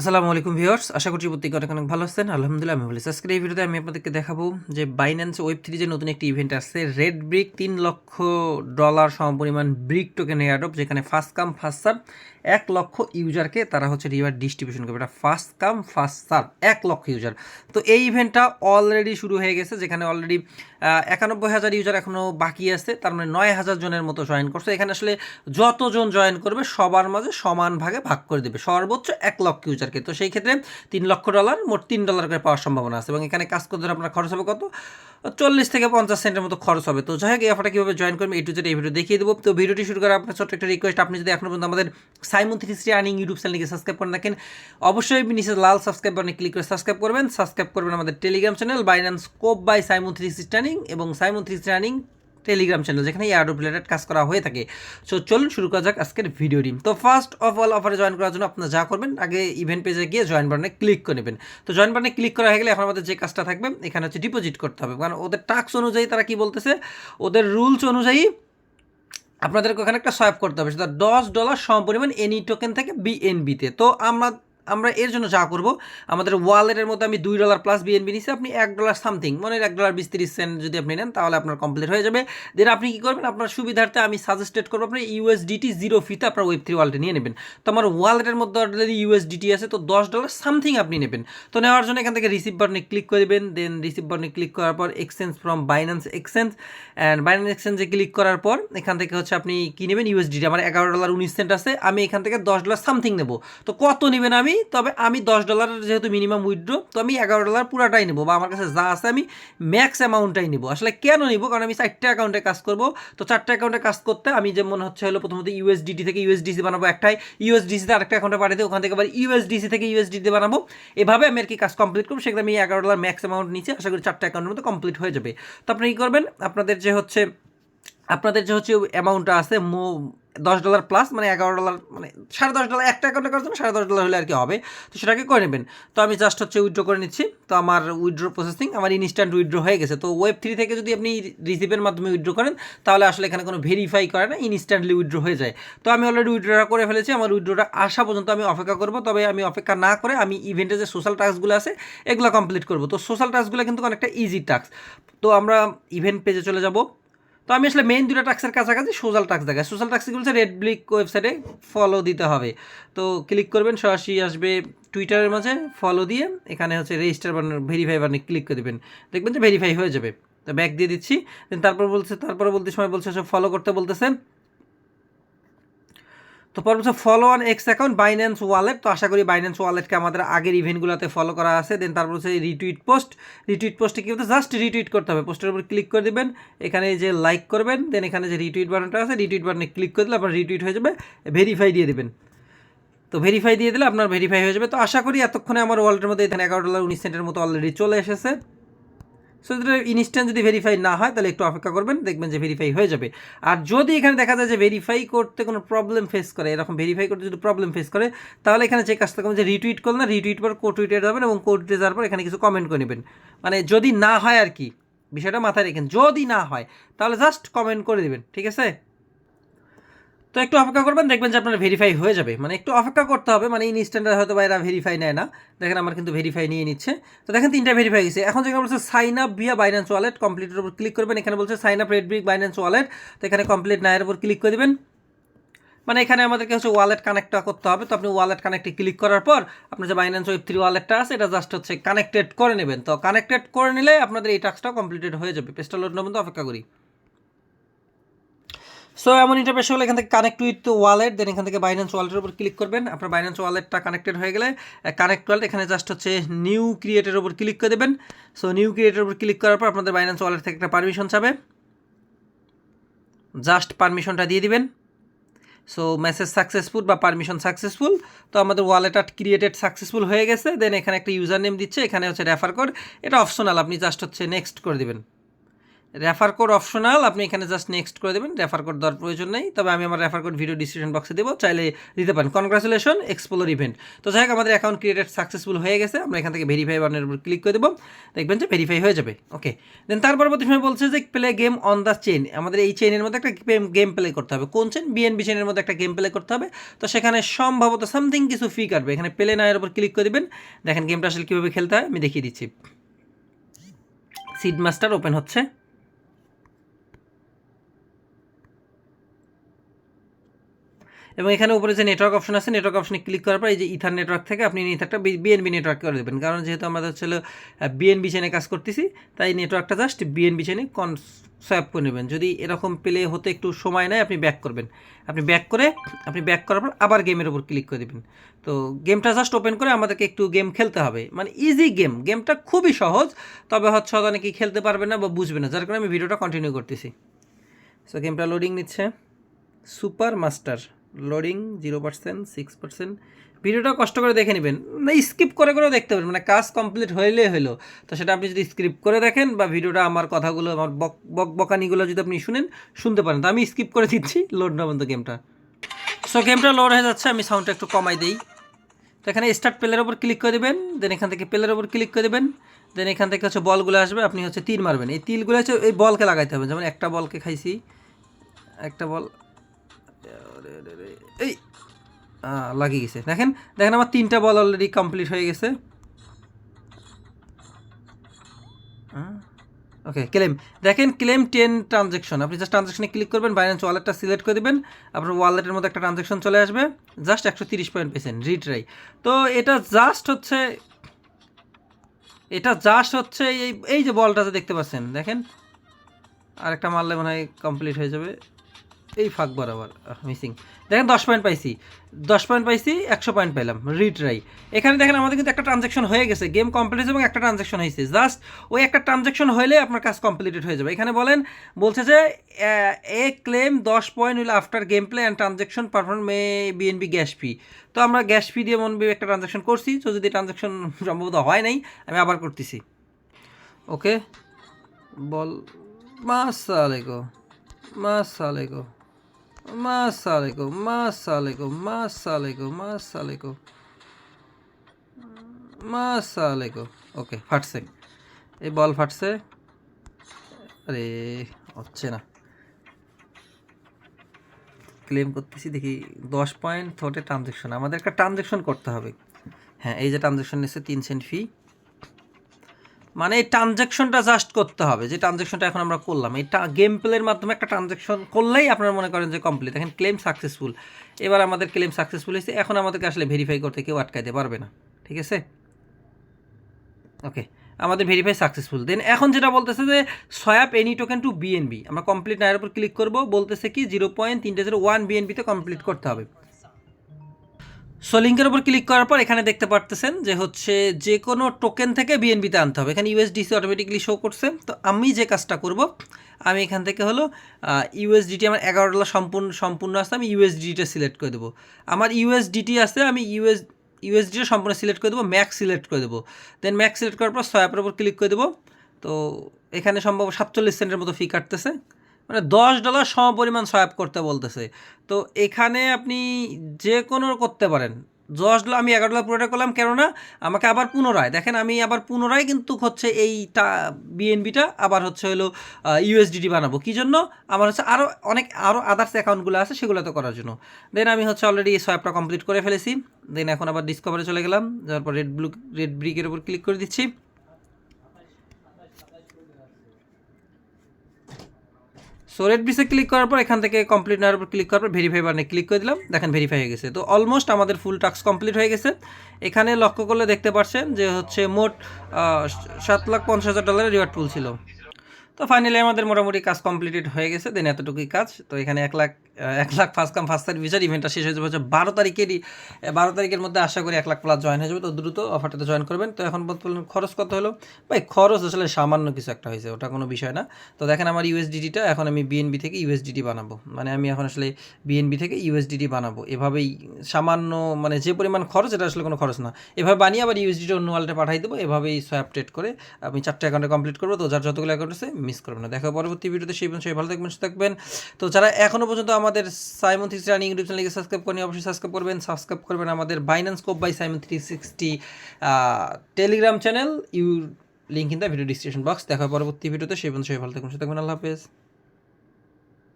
আসসালামু আলাইকুম ভিউয়ার্স, আশা করছি প্রত্যেকে অনেক অনেক ভালো আছেন। আলহামদুলিল্লাহ আমি আছি। আজকের এই ভিডিওতে আমি আপনাদেরকে দেখাবো যে বাইন্যান্স ওয়েব থ্রি যে নতুন একটি ইভেন্ট আসছে। রেড ব্রিক তিন লক্ষ ডলার সমপরিমাণ ব্রিক টোকেন এয়ারডপ যেখানে ফার্স্ট কাম ফার্স্ট সার্ভ এক লক্ষ ইউজারকে তারা হচ্ছে রিওয়ার্ড ডিস্ট্রিবিউশন করবে। এটা ফার্স্ট কাম ফার্স্ট সার্ভ এক লক্ষ ইউজার তো এই ইভেন্টটা অলরেডি শুরু হয়ে গেছে, যেখানে অলরেডি একানব্বই হাজার ইউজার এখনও বাকি আছে, তার মানে নয় হাজার জনের মতো জয়েন করছে। এখানে আসলে যতজন জয়েন করবে, সবার মাঝে সমান ভাগে ভাগ করে দেবে। সর্বোচ্চ এক লক্ষ ইউজারকে তো সেই ক্ষেত্রে তিন লক্ষ ডলার মোট তিন ডলার করে পাওয়ার সম্ভাবনা আছে। এবং এখানে কাজ করতে আপনার খরচ হবে কত? চল্লিশ থেকে পঞ্চাশ সেন্টের মতো খরচ হবে। তো যাই হোক, এই অফারটা কীভাবে জয়েন করবেন এই টু এই ভিডিও দেখিয়ে দেবো। তো ভিডিওটি শুরু করার আপনার ছোট্ট একটা রিকোয়েস্ট আপনি যদি এখনও পর্যন্ত আমাদের Simon three three earning YouTube চ্যানেলকে সাবস্ক্রাইব করে রাখেন। অবশ্যই নিচে লাল সাবস্ক্রাইব বাটনে ক্লিক করে সাবস্ক্রাইব করবেন। সাবস্ক্রাইব করবেন আমাদের Telegram channel Binance scope by Simon three six earning এবং Simon three three earning Telegram channel, যেখানে এয়ারডোপ রিলেটেড কাজ করা হয়ে থাকে। সো চলুন শুরু করা যাক আজকের ভিডিও ভিডিওটি তো ফার্স্ট অফ অল অফারে জয়েন করার জন্য আপনারা যা করবেন, আগে ইভেন্ট পেজে গিয়ে জয়েন বাটনে ক্লিক করে নেবেন। তো জয়েন বাটনে ক্লিক করা হয়ে গেলে এখন আমাদের যে কাজটা থাকবে, এখানে হচ্ছে ডিপোজিট করতে হবে। কারণ ওদের টাস্ক অনুযায়ী তারা কি বলতেছে? ওদের রুলস অনুযায়ী আপনাদেরকে ওখানে একটা সোয়াপ করতে হবে, সেটা দশ ডলার সমপরিমাণ এনি টোকেন থেকে বিএনবিতে তো আমরা আমরা এর জন্য যা করব, আমাদের ওয়ালেটের মধ্যে আমি দুই ডলার প্লাস বিএনবি নিচ্ছি আপনি এক ডলার সামথিং মনে এক ডলার বিশ তিরিশ সেন্ট যদি আপনি নেন, তাহলে আপনার কমপ্লিট হয়ে যাবে। দেন আপনি কী করবেন, আপনার সুবিধার্থে আমি সাজেস্টেড করব আপনি ইউএসডিটি জিরো ফিতে আপনার ওয়েব থ্রি ওয়ালেটে নিয়ে নেবেন। তো আমার ওয়ালেটের মধ্যে অলরেডি ইউএসডিটি আছে, তো দশ ডলার সামথিং আপনি নেবেন। তো নেওয়ার জন্য এখান থেকে রিসিভ বাটনে ক্লিক করে দেবেন দেন রিসিভ বাটনে ক্লিক করার পর exchange from Binance exchange and Binance এক্সচেঞ্জে ক্লিক করার পর এখান থেকে হচ্ছে আপনি কী নেবেন ইউএসডিটি আমার এগারো ডলার উনিশ সেন্ট আছে, আমি এখান থেকে দশ ডলার সামথিং নেব। তো কত নেবেন আমি? তবে আমি দশ ডলারের যেহেতু মিনিমাম উইথড্র তো আমি এগারো ডলার পুরাটাই নেব বা আমার কাছে যা আছে আমি ম্যাক্স অ্যামাউন্টটাই নেব। আসলে কেন নিবো? কারণ আমি চারটে অ্যাকাউন্টে কাজ করব। তো চারটে অ্যাকাউন্টে কাজ করতে আমি যেমন হচ্ছে হলো প্রথমত ইউএসডিটি থেকে ইউএসডিসি বানাবো একটাই। ইউএসডিসিতে আরেকটা অ্যাকাউন্টে পাঠিয়ে ওখান থেকে আবার ইউএসডিসি থেকে ইউএসডিতে বানাবো। এভাবে আমি আর কি কাজ কমপ্লিট করব, সেখানে আমি এগারো ডলার ম্যাক্স অ্যামাউন্ট নিচে আশা করি চারটে অ্যাকাউন্টের মধ্যে কমপ্লিট হয়ে যাবে। তো আপনি কী করবেন? আপনাদের যে হচ্ছে, আপনাদের যে হচ্ছে অ্যামাউন্টটা আছে মো দশ ডলার প্লাস মানে এগারো ডলার মানে সাড়ে দশ ডলার, একটা অ্যাকাউন্টে করার জন্য সাড়ে দশ ডলার হলে আর কি হবে। তো সেটাকে করে নেবেন। তো আমি জাস্ট হচ্ছে উইথড্র করে নিচ্ছি। তো আমার উইথড্র প্রসেসিং আমার ইনস্ট্যান্ট উইড্রো হয়ে গেছে। তো ওয়েব থ্রি থেকে যদি আপনি রিসিভের মাধ্যমে উইথড্র করেন, তাহলে আসলে এখানে কোনো ভেরিফাই করে না ইনস্ট্যান্টলি উইথড্র হয়ে যায়। তো আমি অলরেডি উইড্রোটা করে ফেলেছি। আমার উইথড্রটা আসা পর্যন্ত আমি অপেক্ষা করব। তবে আমি অপেক্ষা না করে আমি ইভেন্টে যে সোশ্যাল টাস্কগুলো আছে, এগুলো কমপ্লিট করব। তো সোশ্যাল টাস্কগুলো কিন্তু অনেকটা ইজি টাস্ক তো আমরা ইভেন্ট পেজে চলে যাব। তো আমি আসলে মেইন দুটো টাক্সের কাছাকাছি সোশ্যাল টাক্স দেখায় সোশ্যাল টাক্সগুলো হচ্ছে রেড ব্লিক ওয়েবসাইটে ফলো দিতে হবে। তো ক্লিক করবেন, সরাসরি আসবে টুইটারের মাঝে ফলো দিয়ে এখানে হচ্ছে রেজিস্টার বানানো ভেরিফাই বানানো ক্লিক করে দেবেন। দেখবেন যে ভেরিফাই হয়ে যাবে। তো ব্যাক দিয়ে দিচ্ছি তারপর বলছে, তারপরে বলতে সময় বলছে, সব ফলো করতে বলতেছে তো পর হচ্ছে follow on X account Binance wallet তো আশা করি বাইন্যান্স ওয়ালেটকে আমাদের আগের ইভেন্টগুলোতে ফলো করা আছে। দেন তারপর হচ্ছে রিটুইট পোস্ট রিটুইট পোস্টে কী হতে জাস্ট রিটুইট করতে হবে। পোস্টের উপর ক্লিক করে দেবেন। এখানে যে লাইক করবেন দেন এখানে যে রিটুইট বাটনটা আছে রিটুইট বাটনে ক্লিক করে দিলে আপনার রিটুইট হয়ে যাবে। ভেরিফাই দিয়ে দেবেন। তো ভেরিফাই দিয়ে দিলে আপনার ভেরিফাই হয়ে যাবে। তো আশা করি এতক্ষণে আমার ওয়ালেটের মধ্যে এখানে এগারো ডলার উনিশ সেন্টের মতো অলরেডি চলে এসেছে। সো এটা ইনস্ট্যান্ট যদি ভেরিফাই না হয়, তাহলে একটু অপেক্ষা করবেন, দেখবেন যে ভেরিফাই হয়ে যাবে। আর যদি এখানে দেখা যায় যে ভেরিফাই করতে কোনো প্রবলেম ফেস করে, এরকম ভেরিফাই করতে যদি প্রবলেম ফেস করে, তাহলে এখানে চেক আসতে যে রিটুইট করলেন না রিটুইট পর কোটুইটে যাবেন এবং কোটুইটে যাওয়ার পর এখানে কিছু কমেন্ট করে নেবেন। মানে যদি না হয় আর কি, বিষয়টা মাথায় রেখেন, যদি না হয়, তাহলে জাস্ট কমেন্ট করে দেবেন, ঠিক আছে? তো একটু অপেক্ষা করবেন, দেখবেন যে আপনার ভেরিফাই হয়ে যাবে। মানে একটু অপেক্ষা করতে হবে মানে ইনস্ট্যান্টে হয়তো বা এরা ভেরিফাই নেয় না। দেখেন আমার কিন্তু ভেরিফাই নিয়ে নিচ্ছে। তো দেখেন তিনটা ভেরিফাই গেছে। এখন যেখানে বলছে sign up via Binance wallet কমপ্লিটের উপর ক্লিক করবেন। এখানে বলছে sign up red brick Binance wallet তো এখানে কমপ্লিট নায়ের উপর ক্লিক করে দেবেন। মানে এখানে আমাদেরকে হচ্ছে ওয়ালেট কানেক্টটা করতে হবে। তো আপনি ওয়ালেট কানেক্টে ক্লিক করার পর আপনার যে বাইন্যান্স ওয়েব থ্রি ওয়ালেটটা আছে, এটা জাস্ট হচ্ছে কানেক্টেড করে নেবেন। তো কানেক্টেড করে নিলে আপনাদের এই টাস্কটা কমপ্লিটেড হয়ে যাবে। পেস্টাল লোড পর্যন্ত অপেক্ষা করি। সো এমন ইন্টারফেস হলে এখান থেকে কানেক্ট উইথ ওয়ালেট দেন এখান থেকে বাইন্যান্স ওয়ালেটের উপর ক্লিক করবেন। আপনার বাইন্যান্স ওয়ালেটটা কানেক্টেড হয়ে গেলে কানেক্ট ওয়ালেট এখানে জাস্ট হচ্ছে নিউ ক্রিয়েটের উপর ক্লিক করে দেবেন। সো নিউ ক্রিয়েটের উপর ক্লিক করার পর আপনাদের বাইন্যান্স ওয়ালেট থেকে একটা পারমিশন চাবে। জাস্ট পারমিশনটা দিয়ে দিবেন। সো মেসেজ সাকসেসফুল বা পারমিশন সাকসেসফুল তো আমাদের ওয়ালেটটা ক্রিয়েটেড সাকসেসফুল হয়ে গেছে। দেন এখানে একটা ইউজার নেম দিচ্ছে, এখানে হচ্ছে রেফার কোড এটা অপশনাল আপনি জাস্ট হচ্ছে নেক্সট করে দেবেন। রেফার কোড অপশনাল আপনি এখানে জাস্ট নেক্সট করে দেবেন রেফার কোড দেওয়ার প্রয়োজন নেই, তবে আমি আমার রেফার কোড ভিডিও ডিসক্রিপশন বক্সে দেবো, চাইলে দিতে পারেন। কনগ্রাচুলেশন এক্সপ্লোর ইভেন্ট তো যাই হোক, আমাদের অ্যাকাউন্ট ক্রিয়েটেড সাকসেসফুল হয়ে গেছে, আমরা এখান থেকে ভেরিফাই বাটনের উপর ক্লিক করে দেবো, দেখবেন যে ভেরিফাই হয়ে যাবে। ওকে দেন তার পরবর্তী সময় বলছে যে play game on the chain আমাদের এই চেনের মধ্যে একটা গেম প্লে করতে হবে। কোন চেন বিএনবি চেনের মধ্যে একটা গেম প্লে করতে হবে। তো সেখানে সম্ভবত সামথিং কিছু ফি কাটবে। এখানে প্লে নায়ের উপর ক্লিক করে দেবেন। দেখেন গেমটা আসলে কীভাবে খেলতে হয়, আমি দেখিয়ে দিচ্ছি। সিড মাস্টার ওপেন হচ্ছে। এবং এখানে উপরে যে নেটওয়ার্ক অপশন আছে নেটওয়ার্ক অপশনে ক্লিক করার পর এই যে ইথার নেটওয়ার্ক থেকে আপনি ইথারটা বিএনবি নেটওয়ার্ক করে দেবেন। কারণ যেহেতু আমাদের হচ্ছে বিএনবি চেনে কাজ করতেছি, তাই নেটওয়ার্কটা জাস্ট বিএনবি চেনে কন সোয়াপ করে নেবেন। যদি এরকম প্লে হতে একটু সময় নেয়, আপনি ব্যাক করবেন। আপনি ব্যাক করে, আপনি ব্যাক করার পর আবার গেমের উপর ক্লিক করে দেবেন। তো গেমটা জাস্ট ওপেন করে আমাদেরকে একটু গেম খেলতে হবে। মানে ইজি গেম গেমটা খুবই সহজ, তবে হচ্ছে অনেকেই খেলতে পারবে না বা বুঝবে না। যার কারণে আমি ভিডিওটা কন্টিনিউ করতেছি। সো গেমটা লোডিং নিচ্ছে। Super master loading zero percent six percent ভিডিওটা কষ্ট করে দেখে নেবেন। না স্কিপ করে করেও দেখতে পারেন মানে কাজ কমপ্লিট হইলে হলো তো সেটা আপনি যদি স্ক্রিপ্ট করে দেখেন বা ভিডিওটা আমার কথাগুলো, আমার বক বক, বকানিগুলো যদি আপনি শুনেন, শুনতে পারেন। তো আমি স্কিপ করে দিচ্ছি লোড না বন্ধ গেমটা সো গেমটা লোড হয়ে যাচ্ছে। আমি সাউন্ডটা একটু কমাই দিই। তো এখানে স্টার্ট প্লেয়ার ওপর ক্লিক করে দেবেন। দেন এখান থেকে প্লেয়ার ওপর ক্লিক করে দেবেন। দেন এখান থেকে হচ্ছে বলগুলো আসবে। আপনি হচ্ছে তীর মারবেন। এই তিলগুলো হচ্ছে এই বলকে লাগাইতে হবে। যেমন একটা বলকে খাইছি। একটা বল এই লাগিয়ে গেছে। দেখেন দেখেন আমার তিনটা বল অলরেডি কমপ্লিট হয়ে গেছে। ওকে ক্লেম দেখেন ক্লেম টেন ট্রানজ্যাকশন আপনি জাস্ট ট্রানজ্যাকশনে ক্লিক করবেন বাইন্যান্স ওয়ালেটটা সিলেক্ট করে দেবেন, আপনার ওয়ালেটের মধ্যে একটা ট্রানজ্যাকশন চলে আসবে। জাস্ট একশো তিরিশ পয়েন্ট পেয়েছেন রিট্রাই তো এটা জাস্ট হচ্ছে, এটা জাস্ট হচ্ছে এই এই যে বলটাতে দেখতে পাচ্ছেন, দেখেন। আরেকটা মারলে মনে হয় কমপ্লিট হয়ে যাবে। এই ফাঁক বরাবর মিসিং দেখেন দশ পয়েন্ট পাইছি। দশ পয়েন্ট পাইছি, একশো পয়েন্ট পেলাম রিট্রাই এখানে দেখেন আমাদের কিন্তু একটা ট্রানজ্যাকশন হয়ে গেছে গেম কমপ্লিট এবং একটা ট্রানজ্যাকশন হয়েছে। জাস্ট ওই একটা ট্রানজ্যাকশন হলে আপনার কাজ কমপ্লিটেড হয়ে যাবে। এখানে বলেন, বলছে যে এ ক্লেম দশ point will after game play and transaction perform may BNB gas fee তো আমরা গ্যাস ফি দিয়ে মন একটা ট্রানজ্যাকশন করছি, তো যদি ট্রানজ্যাকশন সম্ভবত হয় নাই, আমি আবার করতেছি। ওকে বল মাসালেকো মাসালেকো মাসালেকো মাসালেকো মাসালেকো মাসালেকো মাসালেকো ওকে ফাটছে। এই বল ফাটছে। আরে, হচ্ছে না। ক্লেম করতেছি, দেখি দশ পয়েন্ট থটে ট্রানজ্যাকশন আমাদের একটা ট্রানজ্যাকশন করতে হবে। হ্যাঁ এই যে ট্রানজ্যাকশন নিচ্ছে তিন সেন্ট ফি মানে এই ট্রানজ্যাকশনটা জাস্ট করতে হবে। যে ট্রানজ্যাকশনটা এখন আমরা করলাম, এই গেম প্লের মাধ্যমে একটা ট্রানজ্যাকশন করলেই আপনারা মনে করেন যে কমপ্লিট এখন ক্লেম সাকসেসফুল এবার আমাদের ক্লেম সাকসেসফুল হয়েছে, এখন আমাদেরকে আসলে ভেরিফাই করতে কেউ আটকাইতে পারবে না, ঠিক আছে? ওকে আমাদের ভেরিফাই সাকসেসফুল দেন এখন যেটা বলতেছে যে swap any token to BNB আমরা কমপ্লিট নায়ের উপর ক্লিক করব, বলতেছে কি জিরো পয়েন্ট তিনটে জিরো ওয়ান বিএনবিতে কমপ্লিট করতে হবে। সো লিঙ্কের উপর ক্লিক করার পর এখানে দেখতে পারতেছেন যে হচ্ছে যে কোনো টোকেন থেকে বিএনবিতে আনতে হবে। এখানে ইউএসডিসি অটোমেটিকলি শো করছে। তো আমি যে কাজটা করব, আমি এখান থেকে হলো ইউএসডিটি আমার এগারো ডলার সম্পূর্ণ সম্পূর্ণ আসতে আমি ইউএসডিটা সিলেক্ট করে দেবো। আমার ইউএসডিটি আছে, আমি ইউএস ইউএসডিটা সম্পূর্ণ সিলেক্ট করে দেবো ম্যাক্স সিলেক্ট করে দেবো। দেন ম্যাক্স সিলেক্ট করার পর সোয়াপের উপর ক্লিক করে দেবো। তো এখানে সম্ভব সাতচল্লিশ সেন্টের মতো ফি কাটতেছে। মানে দশ ডলার সমপরিমাণ সোয়াপ করতে বলতেছে। তো এখানে আপনি যে কোনো করতে পারেন। দশ ডলার, আমি এগারো ডলার পুরোটা করলাম, কেননা আমাকে আবার পুনরায়, দেখেন আমি আবার পুনরায় কিন্তু হচ্ছে এইটা বিএনবিটা আবার হচ্ছে হলো ইউএসডিটি বানাবো। কী জন্য? আমার হচ্ছে আরও অনেক আরও আদার্স অ্যাকাউন্টগুলো আছে সেগুলো তো করার জন্য। দেন আমি হচ্ছে অলরেডি এই সোয়াপটা কমপ্লিট করে ফেলেছি। দেন এখন আবার ডিসকভারে চলে গেলাম। যাওয়ার পর রেড ব্লু রেড ব্রিকের উপর ক্লিক করে দিচ্ছি। সো রেড ব্রিসে ক্লিক করার পর এখান থেকে কমপ্লিট নেওয়ার পর ক্লিক করার পর ভেরিফাই বাটনে ক্লিক করে দিলাম। দেখেন ভেরিফাই হয়ে গেছে। তো অলমোস্ট আমাদের ফুল টাস্ক কমপ্লিট হয়ে গেছে। এখানে লক্ষ্য করলে দেখতে পারছেন যে হচ্ছে মোট সাত লাখ পঞ্চাশ হাজার ডলারের রিওয়ার্ড পুল ছিল। তো ফাইনালি আমাদের মোটামুটি কাজ কমপ্লিটেড হয়ে গেছে, দেন এতটুকুই কাজ। তো এখানে এক লাখ এক lakh first come first service ভিসার ইভেন্টটা শেষ হয়ে যাবে হচ্ছে বারো তারিখেরই, বারো তারিখের মধ্যে আশা করি এক লাখ প্লাস জয়েন হয়ে যাবে। তো দ্রুত অফারটাতে জয়েন করবেন। তো এখন বলতে বললেন খরচ কত হলো? ভাই, খরচ আসলে সামান্য কিছু একটা হয়েছে, ওটা কোনো বিষয় না। তো দেখেন আমার ইউএসডিটিটা এখন আমি বিএনবি থেকে ইউএসডিটি বানাবো। মানে আমি এখন আসলে বিএনবি থেকে ইউএসডিটি বানাবো। এভাবেই সামান্য মানে যে পরিমাণ খরচ, এটা আসলে কোনো খরচ না। এভাবে বানিয়ে আবার ইউএসডিটি অন্য ওয়ালেটে পাঠাই দেবো। এভাবেই সোয়াপ ট্রেড করে আমি চারটে অ্যাকাউন্টে কমপ্লিট করব। তো যার যতগুলো অ্যাকাউন্ট আছে মিস করবেন না। দেখা পরবর্তী ভিডিওতে, সেই পর্যন্ত ভালো থাকবেন, সুস্থ থাকবেন। তো যারা এখনও পর্যন্ত আমাদের সাইমন থ্রি রানিং ইউটিউব চ্যানেলকে সাবস্ক্রাইব করেনি অবশ্যই সাবস্ক্রাইব করবেন সাবস্ক্রাইব করবেন আমাদের Binance scope by Simon three sixty Telegram channel you link in the video description box দেখা পরবর্তী ভিডিওতে, সেই পর্যন্ত ভালো থাকবেন, সুস্থ থাকবেন, আল্লাহ হাফেজ।